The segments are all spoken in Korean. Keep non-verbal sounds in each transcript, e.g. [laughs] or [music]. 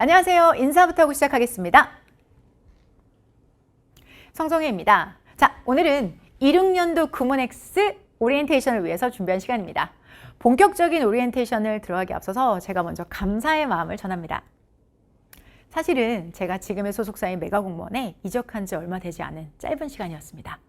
안녕하세요. 인사부터 하고 시작하겠습니다. 성정혜입니다. 자, 오늘은 26년도 구몬엑스 오리엔테이션을 위해서 준비한 시간입니다. 본격적인 오리엔테이션을 들어가기 앞서서 제가 먼저 감사의 마음을 전합니다. 사실은 제가 지금의 소속사인 메가공무원에 이적한 지 얼마 되지 않은 짧은 시간이었습니다.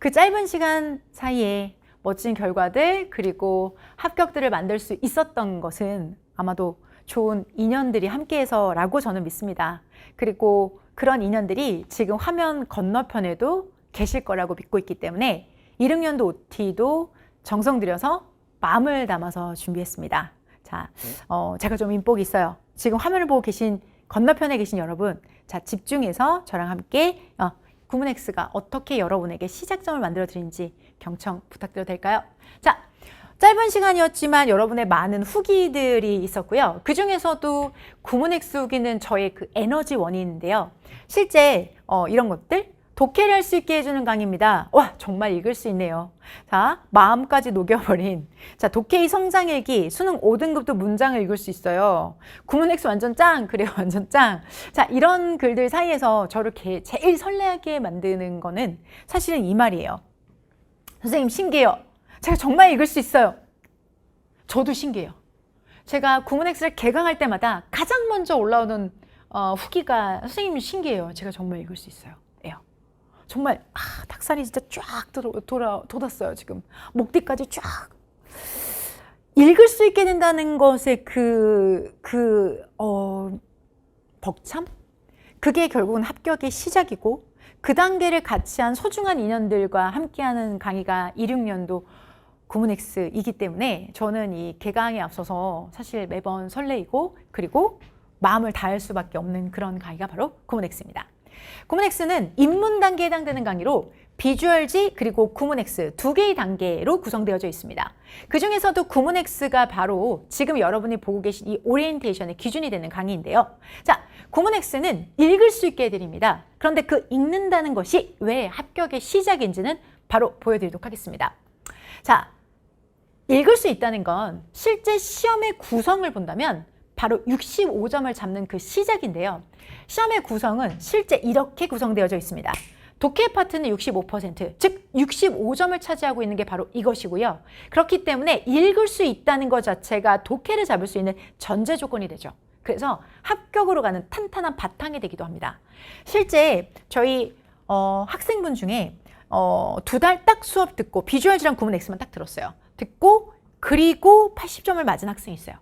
그 짧은 시간 사이에 멋진 결과들 그리고 합격들을 만들 수 있었던 것은 아마도 좋은 인연들이 함께해서라고 저는 믿습니다. 그리고 그런 인연들이 지금 화면 건너편에도 계실 거라고 믿고 있기 때문에 16년도 OT도 정성 들여서 마음을 담아서 준비했습니다. 자, 어, 제가 좀 인복이 있어요. 지금 화면을 보고 계신 건너편에 계신 여러분, 자 집중해서 저랑 함께 어, 구문엑스가 어떻게 여러분에게 시작점을 만들어 드린지 경청 부탁드려도 될까요? 자, 짧은 시간이었지만 여러분의 많은 후기들이 있었고요. 그 중에서도 구문엑스 후기는 저의 그 에너지 원인인데요. 실제 어, 이런 것들 독해를 할 수 있게 해주는 강의입니다. 와 정말 읽을 수 있네요. 자 마음까지 녹여버린 자 독해의 성장일기 수능 5등급도 문장을 읽을 수 있어요. 구문엑스 완전 짱 그래요 [laughs] 완전 짱. 자 이런 글들 사이에서 저를 게, 제일 설레하게 만드는 거는 사실은 이 말이에요. 선생님 신기해요. 제가 정말 읽을 수 있어요. 저도 신기해요. 제가 구문엑스를 개강할 때마다 가장 먼저 올라오는 어, 후기가 선생님 신기해요. 제가 정말 읽을 수 있어요. 예요. 정말 아, 닭살이 진짜 쫙 들어, 돌아, 돋았어요. 지금 목 뒤까지 쫙. 읽을 수 있게 된다는 것의 그, 그, 어, 벅참? 그게 결국은 합격의 시작이고 그 단계를 같이 한 소중한 인연들과 함께하는 강의가 26년도 구문엑스이기 때문에 저는 이 개강에 앞서서 사실 매번 설레이고 그리고 마음을 다할 수밖에 없는 그런 강의가 바로 구문엑스입니다. 구문엑스는 입문 단계에 해당되는 강의로 비주얼지 그리고 구문엑스 두 개의 단계로 구성되어져 있습니다. 그 중에서도 구문엑스가 바로 지금 여러분이 보고 계신 이 오리엔테이션의 기준이 되는 강의인데요. 자, 구문엑스는 읽을 수 있게 해드립니다. 그런데 그 읽는다는 것이 왜 합격의 시작인지는 바로 보여드리도록 하겠습니다. 자, 읽을 수 있다는 건 실제 시험의 구성을 본다면 바로 65점을 잡는 그 시작인데요. 시험의 구성은 실제 이렇게 구성되어져 있습니다. 독해 파트는 65%, 즉 65점을 차지하고 있는 게 바로 이것이고요. 그렇기 때문에 읽을 수 있다는 것 자체가 독해를 잡을 수 있는 전제 조건이 되죠. 그래서 합격으로 가는 탄탄한 바탕이 되기도 합니다. 실제 저희 어, 학생분 중에 어, 두 달 딱 수업 듣고 비주얼지랑 구문 X만 딱 들었어요. 듣고 그리고 80점을 맞은 학생이 있어요.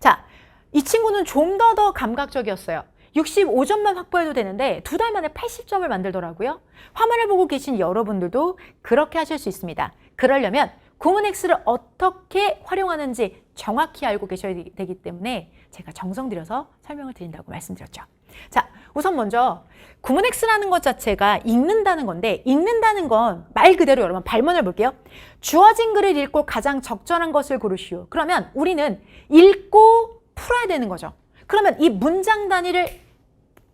자, 이 친구는 좀더더 감각적이었어요. 65점만 확보해도 되는데 두 달 만에 80점을 만들더라고요. 화면을 보고 계신 여러분들도 그렇게 하실 수 있습니다. 그러려면 구문엑스를 어떻게 활용하는지 정확히 알고 계셔야 되기 때문에 제가 정성 들여서 설명을 드린다고 말씀드렸죠. 자, 우선 먼저 구문엑스라는 것 자체가 읽는다는 건데 읽는다는 건 말 그대로 여러분 발문을 볼게요. 주어진 글을 읽고 가장 적절한 것을 고르시오. 그러면 우리는 읽고 풀어야 되는 거죠. 그러면 이 문장 단위를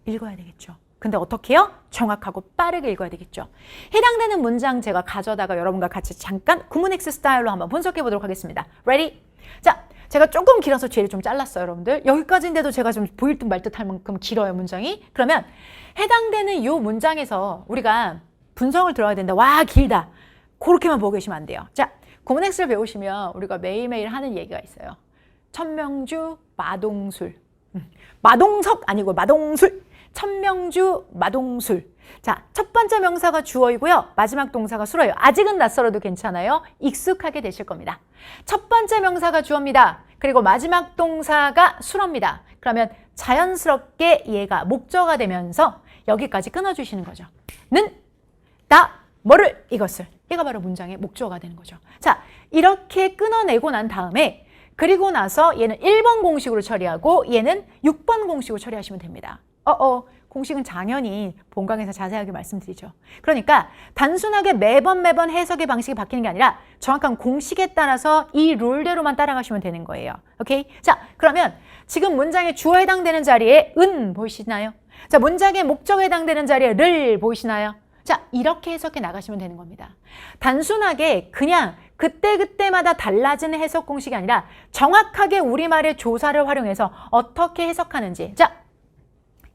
읽어야 되겠죠. 근데 어떻게 해요? 정확하고 빠르게 읽어야 되겠죠. 해당되는 문장 제가 가져다가 여러분과 같이 잠깐 구문엑스 스타일로 한번 분석해 보도록 하겠습니다. Ready? 자, 제가 조금 길어서 뒤를 좀 잘랐어요, 여러분들. 여기까지인데도 제가 좀 보일 듯 말 듯할 만큼 길어요, 문장이. 그러면 해당되는 이 문장에서 우리가 분석을 들어야 된다. 와, 길다. 그렇게만 보고 계시면 안 돼요. 자, 구문엑스를 배우시면 우리가 매일매일 하는 얘기가 있어요. 천명주 마동술. 음, 마동석 아니고 마동술. 천명주 마동술. 자, 첫 번째 명사가 주어이고요. 마지막 동사가 수어예요. 아직은 낯설어도 괜찮아요. 익숙하게 되실 겁니다. 첫 번째 명사가 주어입니다. 그리고 마지막 동사가 수어입니다. 그러면 자연스럽게 얘가 목적어가 되면서 여기까지 끊어주시는 거죠. 는, 다, 뭐를, 이것을. 얘가 바로 문장의 목적어가 되는 거죠. 자, 이렇게 끊어내고 난 다음에 그리고 나서 얘는 1번 공식으로 처리하고 얘는 6번 공식으로 처리하시면 됩니다. 어어 공식은 당연히 본강에서 자세하게 말씀드리죠. 그러니까 단순하게 매번 매번 해석의 방식이 바뀌는 게 아니라 정확한 공식에 따라서 이 룰대로만 따라가시면 되는 거예요. 오케이? 자, 그러면 지금 문장의 주어에 해당되는 자리에 은 보이시나요? 자, 문장의 목적에 해당되는 자리에 를 보이시나요? 자, 이렇게 해석해 나가시면 되는 겁니다. 단순하게 그냥 그때그때마다 달라지는 해석 공식이 아니라 정확하게 우리말의 조사를 활용해서 어떻게 해석하는지. 자,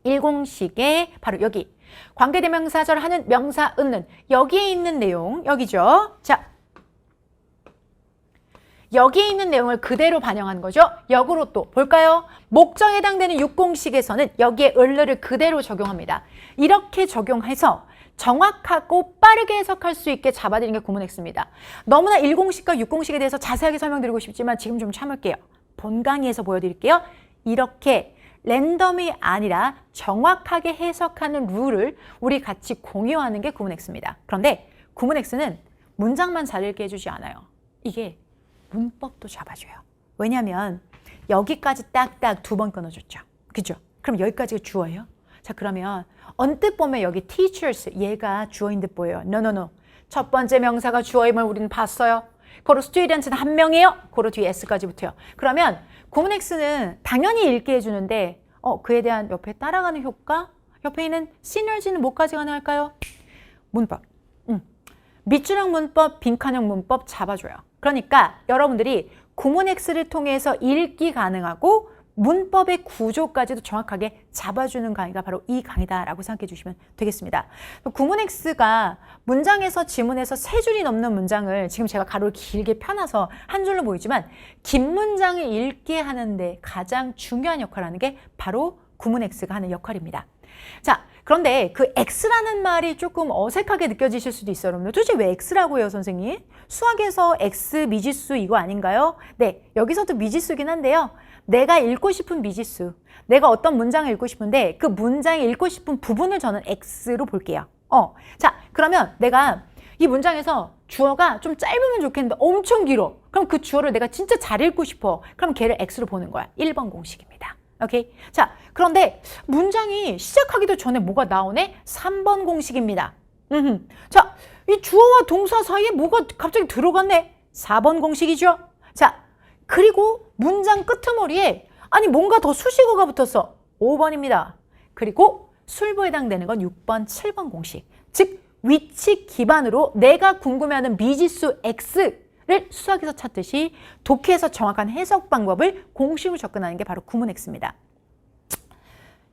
일공식의 바로 여기 관계대명사절 하는 명사 은는 여기에 있는 내용 여기죠. 자, 여기에 있는 내용을 그대로 반영한 거죠. 역으로 또 볼까요? 목적에 해당되는 육공식에서는 여기에 을르를 그대로 적용합니다. 이렇게 적용해서 정확하고 빠르게 해석할 수 있게 잡아드리는 게 구문 X입니다. 너무나 일공식과 육공식에 대해서 자세하게 설명드리고 싶지만 지금 좀 참을게요. 본 강의에서 보여드릴게요. 이렇게 랜덤이 아니라 정확하게 해석하는 룰을 우리 같이 공유하는 게 구문 X입니다. 그런데 구문 X는 문장만 잘 읽게 해주지 않아요. 이게 문법도 잡아줘요. 왜냐하면 여기까지 딱딱 두 번 끊어줬죠. 그죠? 그럼 여기까지가 주어예요. 자 그러면 언뜻 보면 여기 teachers 얘가 주어인 듯 보여요. no no no. 첫 번째 명사가 주어임을 우리는 봤어요. 고로 student는 한 명이에요. 고로 뒤에 s까지 붙어요. 그러면 x는 당연히 읽게 해주는데 어 그에 대한 옆에 따라가는 효과? 옆에 있는 시너지는 뭐까지 가능할까요? 문법. 음. 밑줄형 문법, 빈칸형 문법 잡아줘요. 그러니까 여러분들이 X를 통해서 읽기 가능하고 문법의 구조까지도 정확하게 잡아주는 강의가 바로 이 강의다라고 생각해 주시면 되겠습니다. 구문 X가 문장에서 지문에서 세 줄이 넘는 문장을 지금 제가 가로를 길게 펴놔서 한 줄로 보이지만 긴 문장을 읽게 하는데 가장 중요한 역할을 하는 게 바로 구문 X가 하는 역할입니다. 자, 그런데 그 X라는 말이 조금 어색하게 느껴지실 수도 있어요. 여러분들 도대체 왜 X라고 해요, 선생님? 수학에서 X 미지수 이거 아닌가요? 네, 여기서도 미지수긴 한데요. 내가 읽고 싶은 미지수, 내가 어떤 문장을 읽고 싶은데 그 문장에 읽고 싶은 부분을 저는 X로 볼게요. 어, 자, 그러면 내가 이 문장에서 주어가 좀 짧으면 좋겠는데 엄청 길어. 그럼 그 주어를 내가 진짜 잘 읽고 싶어. 그럼 걔를 X로 보는 거야. 1번 공식입니다. 오케이. 자, 그런데 문장이 시작하기도 전에 뭐가 나오네? 3번 공식입니다. 음흠. 자, 이 주어와 동사 사이에 뭐가 갑자기 들어갔네? 4번 공식이죠. 자, 그리고 문장 끄트머리에 아니 뭔가 더 수식어가 붙었어. 5번입니다. 그리고 술보에 해당되는 건 6번, 7번 공식. 즉 위치 기반으로 내가 궁금해하는 미지수 X를 수학에서 찾듯이 독해에서 정확한 해석 방법을 공식으로 접근하는 게 바로 구문 X입니다.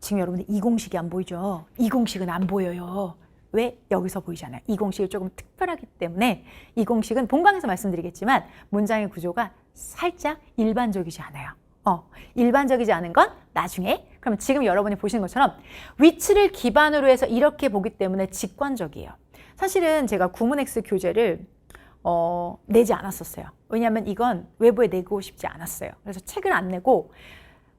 지금 여러분들 이 공식이 안 보이죠? 이 공식은 안 보여요. 왜 여기서 보이잖아요. 이 공식이 조금 특별하기 때문에 이 공식은 본강에서 말씀드리겠지만 문장의 구조가 살짝 일반적이지 않아요. 어, 일반적이지 않은 건 나중에 그럼 지금 여러분이 보시는 것처럼 위치를 기반으로 해서 이렇게 보기 때문에 직관적이에요. 사실은 제가 구문 X 교재를 어, 내지 않았었어요. 왜냐하면 이건 외부에 내고 싶지 않았어요. 그래서 책을 안 내고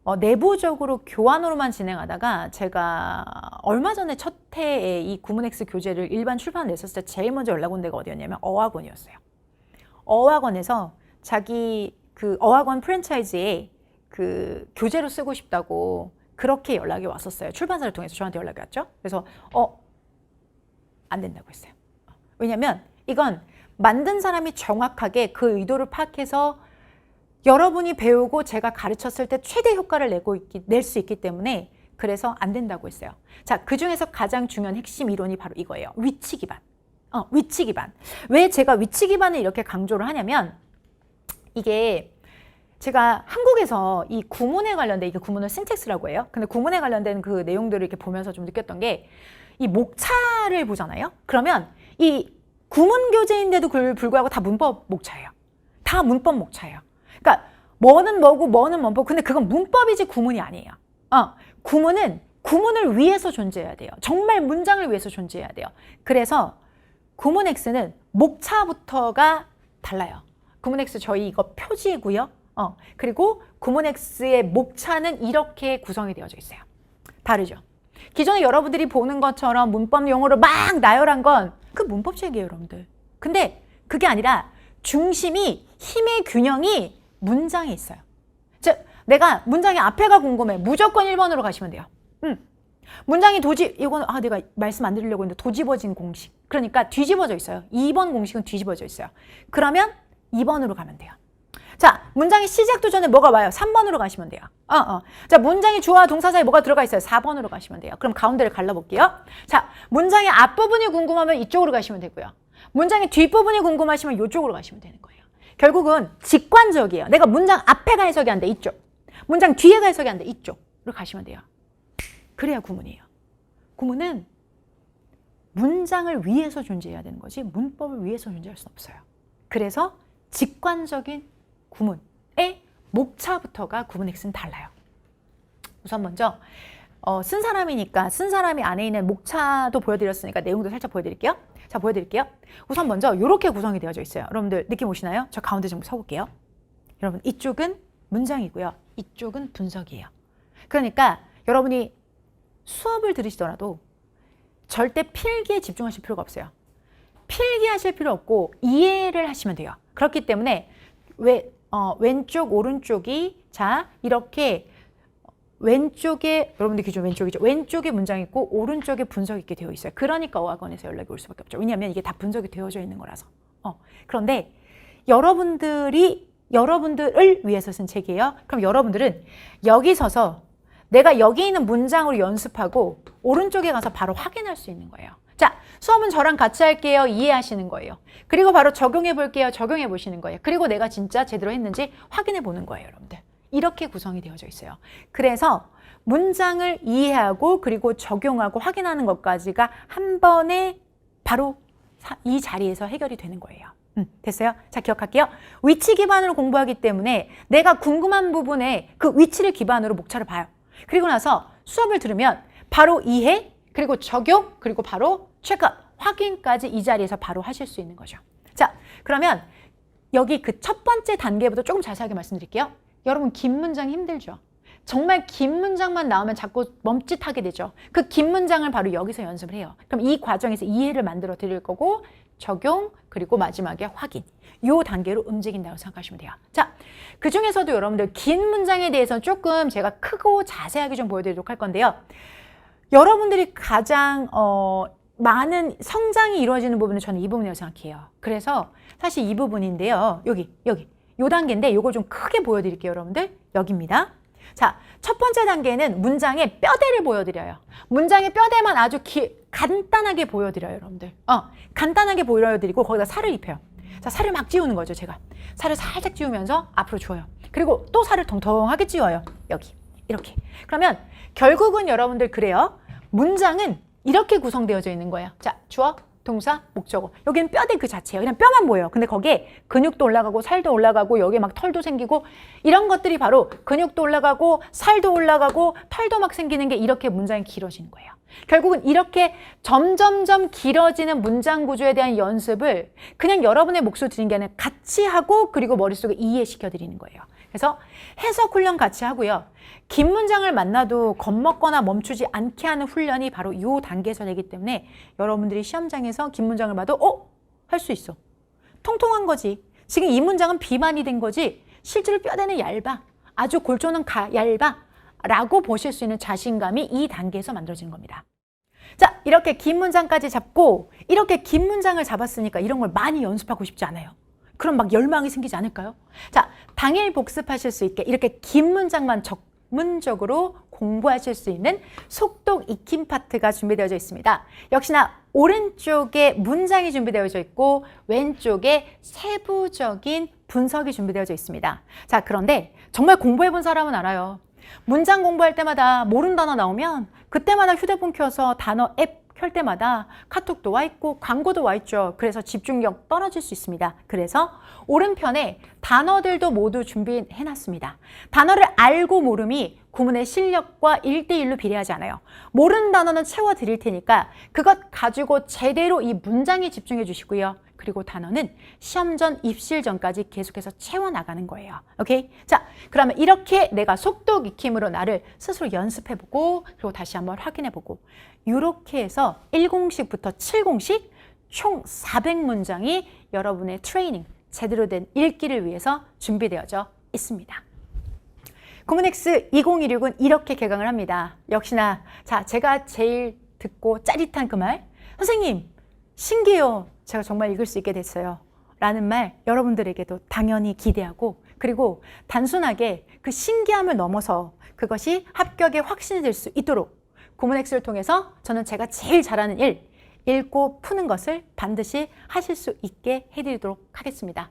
어, 내부적으로 교환으로만 진행하다가 제가 얼마 전에 첫 해에 이 구문 X 교재를 일반 출판을 냈었을 때 제일 먼저 연락 온 데가 어디였냐면 어학원이었어요. 어학원에서 자기 그 어학원 프랜차이즈에 그 교재로 쓰고 싶다고 그렇게 연락이 왔었어요. 출판사를 통해서 저한테 연락이 왔죠. 그래서 어, 안 된다고 했어요. 왜냐면 이건 만든 사람이 정확하게 그 의도를 파악해서 여러분이 배우고 제가 가르쳤을 때 최대 효과를 내고 낼 수 있기 때문에 그래서 안 된다고 했어요. 자, 그 중에서 가장 중요한 핵심 이론이 바로 이거예요. 위치 기반. 어, 위치 기반. 왜 제가 위치 기반을 이렇게 강조를 하냐면 이게 제가 한국에서 이 구문에 관련된 이게 구문을 신텍스라고 해요. 근데 구문에 관련된 그 내용들을 이렇게 보면서 좀 느꼈던 게 이 목차를 보잖아요. 그러면 이 구문 교재인데도 불구하고 다 문법 목차예요. 다 문법 목차예요. 그러니까 뭐는 뭐고 뭐는 뭐고 근데 그건 문법이지 구문이 아니에요. 어, 구문은 구문을 위해서 존재해야 돼요. 정말 문장을 위해서 존재해야 돼요. 그래서 구문 X는 목차부터가 달라요. 구문 X 저희 이거 표지고요. 어, 그리고 구문 X의 목차는 이렇게 구성이 되어져 있어요. 다르죠. 기존에 여러분들이 보는 것처럼 문법 용어로 막 나열한 건 그 문법책이에요, 여러분들. 근데 그게 아니라 중심이 힘의 균형이 문장에 있어요. 즉, 내가 문장의 앞에가 궁금해. 무조건 1번으로 가시면 돼요. 음. 문장이 도지, 이거는, 아, 내가 말씀 안 드리려고 했는데 도집어진 공식. 그러니까 뒤집어져 있어요. 2번 공식은 뒤집어져 있어요. 그러면 2번으로 가면 돼요. 자, 문장의 시작도 전에 뭐가 와요? 3번으로 가시면 돼요. 어, 어. 자, 문장이 주어와 동사 사이에 뭐가 들어가 있어요? 4번으로 가시면 돼요. 그럼 가운데를 갈라볼게요. 자, 문장의 앞부분이 궁금하면 이쪽으로 가시면 되고요. 문장의 뒷부분이 궁금하시면 이쪽으로 가시면 되는 거예요. 결국은 직관적이에요. 내가 문장 앞에가 해석이 안 돼, 이쪽. 문장 뒤에가 해석이 안 돼, 이쪽으로 가시면 돼요. 그래야 구문이에요. 구문은 문장을 위해서 존재해야 되는 거지 문법을 위해서 존재할 수는 없어요. 그래서 직관적인 구문의 목차부터가 구문 X는 달라요. 우선 먼저 어, 쓴 사람이니까 쓴 사람이 안에 있는 목차도 보여드렸으니까 내용도 살짝 보여드릴게요. 자 보여드릴게요. 우선 먼저 이렇게 구성이 되어져 있어요. 여러분들 느낌 오시나요? 저 가운데 좀 서볼게요. 여러분 이쪽은 문장이고요. 이쪽은 분석이에요. 그러니까 여러분이 수업을 들으시더라도 절대 필기에 집중하실 필요가 없어요. 필기하실 필요 없고 이해를 하시면 돼요. 그렇기 때문에 왜, 어, 왼쪽 오른쪽이 자 이렇게 왼쪽에 여러분들 기준 왼쪽이죠. 왼쪽에 문장 있고 오른쪽에 분석 있게 되어 있어요. 그러니까 어학원에서 연락이 올 수밖에 없죠. 왜냐하면 이게 다 분석이 되어져 있는 거라서. 어. 그런데 여러분들이 여러분들을 위해서 쓴 책이에요. 그럼 여러분들은 여기 서서 내가 여기 있는 문장으로 연습하고 오른쪽에 가서 바로 확인할 수 있는 거예요. 자, 수업은 저랑 같이 할게요. 이해하시는 거예요. 그리고 바로 적용해 볼게요. 적용해 보시는 거예요. 그리고 내가 진짜 제대로 했는지 확인해 보는 거예요, 여러분들. 이렇게 구성이 되어져 있어요. 그래서 문장을 이해하고 그리고 적용하고 확인하는 것까지가 한 번에 바로 사- 이 자리에서 해결이 되는 거예요. 음, 됐어요? 자, 기억할게요. 위치 기반으로 공부하기 때문에 내가 궁금한 부분에 그 위치를 기반으로 목차를 봐요. 그리고 나서 수업을 들으면 바로 이해, 그리고 적용, 그리고 바로 체크업, 확인까지 이 자리에서 바로 하실 수 있는 거죠. 자, 그러면 여기 그 첫 번째 단계부터 조금 자세하게 말씀드릴게요. 여러분, 긴 문장 힘들죠? 정말 긴 문장만 나오면 자꾸 멈칫하게 되죠. 그 긴 문장을 바로 여기서 연습을 해요. 그럼 이 과정에서 이해를 만들어 드릴 거고 적용 그리고 마지막에 확인. 요 단계로 움직인다고 생각하시면 돼요. 자, 그 중에서도 여러분들 긴 문장에 대해서 조금 제가 크고 자세하게 좀 보여드리도록 할 건데요. 여러분들이 가장 어, 많은 성장이 이루어지는 부분은 저는 이 부분이라고 생각해요. 그래서 사실 이 부분인데요. 여기, 여기. 요 단계인데 요걸 좀 크게 보여드릴게요, 여러분들. 여기입니다. 자, 첫 번째 단계는 문장의 뼈대를 보여드려요. 문장의 뼈대만 아주 기, 간단하게 보여드려요, 여러분들. 어, 간단하게 보여드리고 거기다 살을 입혀요. 자, 살을 막 찌우는 거죠, 제가. 살을 살짝 찌우면서 앞으로 줘요. 그리고 또 살을 통통하게 찌워요. 여기. 이렇게. 그러면 결국은 여러분들 그래요. 문장은 이렇게 구성되어져 있는 거예요. 자, 주어, 동사, 목적어. 여기는 뼈대 그 자체예요. 그냥 뼈만 보여요. 근데 거기에 근육도 올라가고 살도 올라가고 여기에 막 털도 생기고 이런 것들이 바로 근육도 올라가고 살도 올라가고 털도 막 생기는 게 이렇게 문장이 길어지는 거예요. 결국은 이렇게 점점점 길어지는 문장 구조에 대한 연습을 그냥 여러분의 몫을 드린 게 아니라 같이 하고 그리고 머릿속에 이해시켜 드리는 거예요. 그래서 해석 훈련 같이 하고요. 긴 문장을 만나도 겁먹거나 멈추지 않게 하는 훈련이 바로 이 단계에서 되기 때문에 여러분들이 시험장에서 긴 문장을 봐도 어? 할 수 있어. 통통한 거지. 지금 이 문장은 비만이 된 거지. 실제로 뼈대는 얇아. 아주 골조는 가, 얇아. 라고 보실 수 있는 자신감이 이 단계에서 만들어지는 겁니다. 자, 이렇게 긴 문장까지 잡고 이렇게 긴 문장을 잡았으니까 이런 걸 많이 연습하고 싶지 않아요. 그럼 막 열망이 생기지 않을까요? 자, 당일 복습하실 수 있게 이렇게 긴 문장만 전문적으로 공부하실 수 있는 속독 익힘 파트가 준비되어져 있습니다. 역시나 오른쪽에 문장이 준비되어져 있고 왼쪽에 세부적인 분석이 준비되어져 있습니다. 자, 그런데 정말 공부해 본 사람은 알아요. 문장 공부할 때마다 모르는 단어 나오면 그때마다 휴대폰 켜서 단어 앱 켤 때마다 카톡도 와 있고 광고도 와 있죠. 그래서 집중력 떨어질 수 있습니다. 그래서 오른편에 단어들도 모두 준비해 놨습니다. 단어를 알고 모름이 구문의 실력과 1대1로 비례하지 않아요. 모르는 단어는 채워 드릴 테니까 그것 가지고 제대로 이 문장에 집중해 주시고요. 그리고 단어는 시험 전, 입실 전까지 계속해서 채워나가는 거예요. 오케이? 자, 그러면 이렇게 내가 속독 익힘으로 나를 스스로 연습해보고, 그리고 다시 한번 확인해보고, 이렇게 해서 1공식부터 7공식 총 400문장이 여러분의 트레이닝, 제대로 된 읽기를 위해서 준비되어져 있습니다. 구문X 2016은 이렇게 개강을 합니다. 역시나, 자, 제가 제일 듣고 짜릿한 그 말, 선생님, 신기해요. 제가 정말 읽을 수 있게 됐어요. 라는 말 여러분들에게도 당연히 기대하고 그리고 단순하게 그 신기함을 넘어서 그것이 합격의 확신이 될 수 있도록 구문엑스를 통해서 저는 제가 제일 잘하는 일, 읽고 푸는 것을 반드시 하실 수 있게 해드리도록 하겠습니다.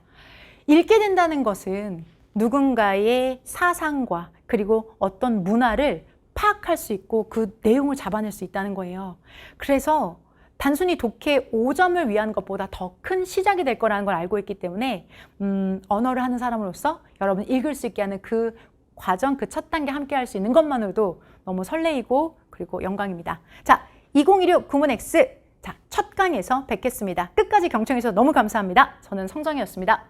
읽게 된다는 것은 누군가의 사상과 그리고 어떤 문화를 파악할 수 있고 그 내용을 잡아낼 수 있다는 거예요. 그래서 단순히 독해 5점을 위한 것보다 더 큰 시작이 될 거라는 걸 알고 있기 때문에 음, 언어를 하는 사람으로서 여러분 읽을 수 있게 하는 그 과정, 그 첫 단계 함께 할 수 있는 것만으로도 너무 설레이고 그리고 영광입니다. 자, 2016 구문 X. 자, 첫 강에서 뵙겠습니다. 끝까지 경청해 주셔서 너무 감사합니다. 저는 성정이었습니다.